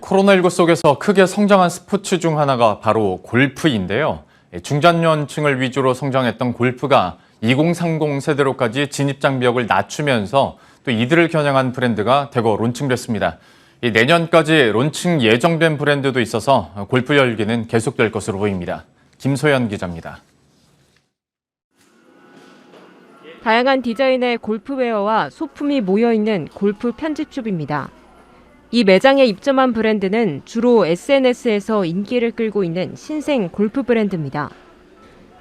코로나19 속에서 크게 성장한 스포츠 중 하나가 바로 골프인데요. 중장년층을 위주로 성장했던 골프가 2030 세대로까지 진입 장벽을 낮추면서 또 이들을 겨냥한 브랜드가 대거 론칭됐습니다. 이 내년까지 론칭 예정된 브랜드도 있어서 골프 열기는 계속될 것으로 보입니다. 김소연 기자입니다. 다양한 디자인의 골프웨어와 소품이 모여 있는 골프 편집숍입니다. 이 매장에 입점한 브랜드는 주로 SNS에서 인기를 끌고 있는 신생 골프 브랜드입니다.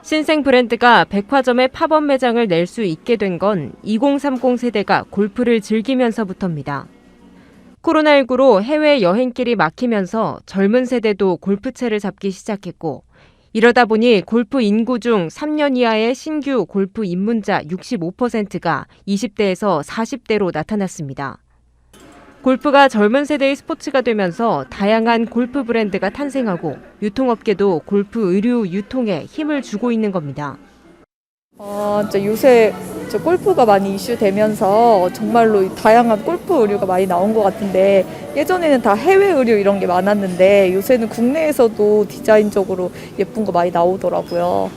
신생 브랜드가 백화점에 팝업 매장을 낼 수 있게 된 건 2030 세대가 골프를 즐기면서부터입니다. 코로나19로 해외 여행길이 막히면서 젊은 세대도 골프채를 잡기 시작했고, 이러다 보니 골프 인구 중 3년 이하의 신규 골프 입문자 65%가 20대에서 40대로 나타났습니다. 골프가 젊은 세대의 스포츠가 되면서 다양한 골프 브랜드가 탄생하고 유통업계도 골프 의류 유통에 힘을 주고 있는 겁니다. 어, 요새 저 골프가 많이 이슈되면서 정말로 다양한 골프 의류가 많이 나온 것 같은데 예전에는 다 해외 의류 이런 게 많았는데 요새는 국내에서도 디자인적으로 예쁜 거 많이 나오더라고요.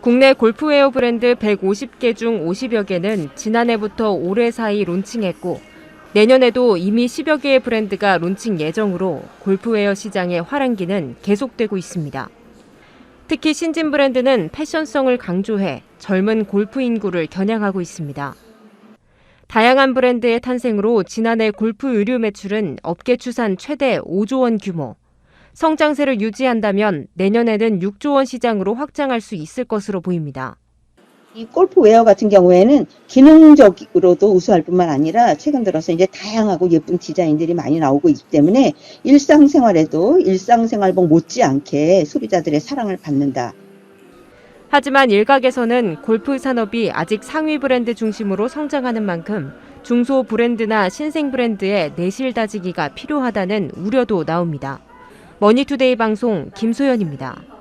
국내 골프웨어 브랜드 150개 중 50여 개는 지난해부터 올해 사이 론칭했고 내년에도 이미 10여 개의 브랜드가 론칭 예정으로 골프웨어 시장의 화랑기는 계속되고 있습니다. 특히 신진 브랜드는 패션성을 강조해 젊은 골프 인구를 겨냥하고 있습니다. 다양한 브랜드의 탄생으로 지난해 골프 의류 매출은 업계 추산 최대 5조 원 규모, 성장세를 유지한다면 내년에는 6조 원 시장으로 확장할 수 있을 것으로 보입니다. 이 골프 웨어 같은 경우에는 기능적으로도 우수할 뿐만 아니라 최근 들어서 이제 다양하고 예쁜 디자인들이 많이 나오고 있기 때문에 일상생활에도 일상생활복 못지않게 소비자들의 사랑을 받는다. 하지만 일각에서는 골프 산업이 아직 상위 브랜드 중심으로 성장하는 만큼 중소 브랜드나 신생 브랜드의 내실 다지기가 필요하다는 우려도 나옵니다. 머니투데이 방송 김소연입니다.